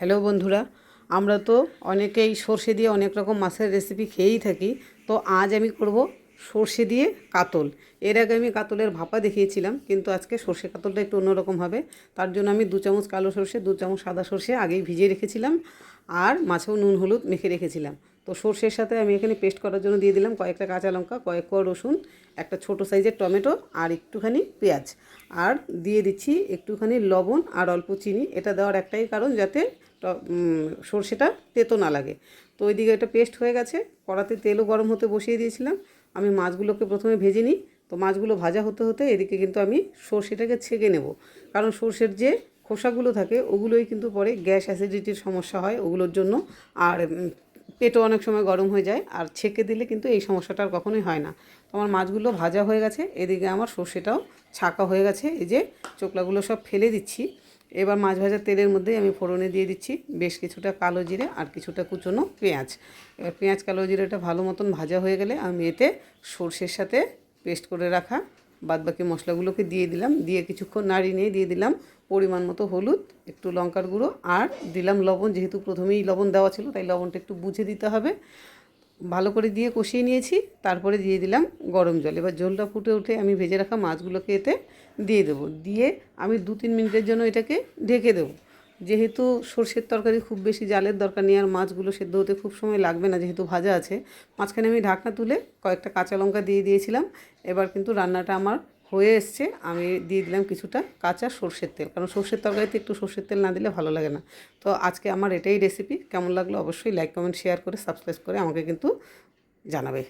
Hello বন্ধুরা, আমরা তো অনেকেই সর্ষে দিয়ে অনেক রকম মাছের রেসিপি খেয়েই থাকি। তো আজ আমি করব সর্ষে দিয়ে কাতল। এর আগে আমি কাতলের ভাপা দেখিয়েছিলাম, কিন্তু আজকে সর্ষে কাতলটা একটু অন্যরকম হবে। তার জন্য আমি দু চামচ কালো সর্ষে, দু চামচ সাদা সর্ষে আগেই ভিজিয়ে রেখেছিলাম, আর মাছেও নুন, হলুদ মেখে রেখেছিলাম। তো সর্ষের সাথে আমি এখানে পেস্ট করার জন্য দিয়ে দিলাম কয়েকটা কাঁচা লঙ্কা কয়েক কোয়া রসুন, একটা ছোট সাইজের টমেটো আর একটুখানি পেঁয়াজ। আর দিয়ে দিচ্ছি একটুখানি লবণ আর অল্প চিনি। এটা দেওয়ার একটাই কারণ যাতে সর্ষেটা তেতো না লাগে। তো ওইদিকে এটা পেস্ট হয়ে গেছে। কড়াতে তেলও গরম হতে বসিয়ে দিয়েছিলাম। আমি মাছগুলোকে প্রথমে ভেজে নিই। তো মাছগুলো ভাজা হতে হতে এদিকে কিন্তু আমি সর্ষেটাকে ছেঁকে নেব। কারণ সর্ষের যে খোসাগুলো থাকে, ওগুলোই কিন্তু পরে গ্যাস অ্যাসিডিটির সমস্যা হয় ওগুলোর জন্য। আর পেটও অনেক সময় গরম হয়ে যায়, আর ছেঁকে দিলে কিন্তু এই সমস্যাটা আর কখনোই হয় না। তো আমার মাছগুলো ভাজা হয়ে গেছে, এদিকে আমার সর্ষেটাও ছাকা হয়ে গেছে, এই যে চোকলাগুলো সব ফেলে দিচ্ছি। এবার মাছ ভাজার তেলের মধ্যেই আমি ফোড়নে দিয়ে দিচ্ছি বেশ কিছুটা কালো জিরে আর কিছুটা কুচনো পেঁয়াজ। এবার পেঁয়াজ কালো জিরেটা ভালো মতন ভাজা হয়ে গেলে আমি এতে সর্ষের সাথে পেস্ট করে রাখা বাদবাকি মশলাগুলোকে দিয়ে দিলাম। দিয়ে কিছুক্ষণ নাড়ি নিয়ে দিয়ে দিলাম। পরিমাণ মতো হলুদ, একটু লঙ্কার গুঁড়ো আর দিলাম লবণ। যেহেতু প্রথমেই লবণ দেওয়া ছিল, তাই লবণটা একটু বুঝে দিতে হবে। ভালো করে দিয়ে কষিয়ে নিয়েছি। তারপরে দিয়ে দিলাম গরম জল। এবার জলটা ফুটে উঠে আমি ভেজে রাখা মাছগুলোকে এতে দিয়ে দেবো। দিয়ে আমি দু তিন মিনিটের জন্য এটাকে ঢেকে দেবো। যেহেতু সর্ষের তরকারি খুব বেশি জালের দরকার নেই আর মাছগুলো সেদ্ধ হতে খুব সময় লাগবে না যেহেতু ভাজা আছে, মাঝখানে আমি ঢাকনা তুলে কয়েকটা কাঁচা লঙ্কা দিয়ে দিয়েছিলাম। এবার কিন্তু রান্নাটা আমার হয়ে এসছে, আমি দিয়ে দিলাম কিছুটা কাঁচা সর্ষের তেল, কারণ সর্ষের তরকারিতে একটু সর্ষের তেল না দিলে ভালো লাগে না। তো আজকে আমার এটাই রেসিপি কেমন লাগল অবশ্যই লাইক কমেন্ট শেয়ার করে সাবস্ক্রাইব করে আমাকে কিন্তু জানাবে।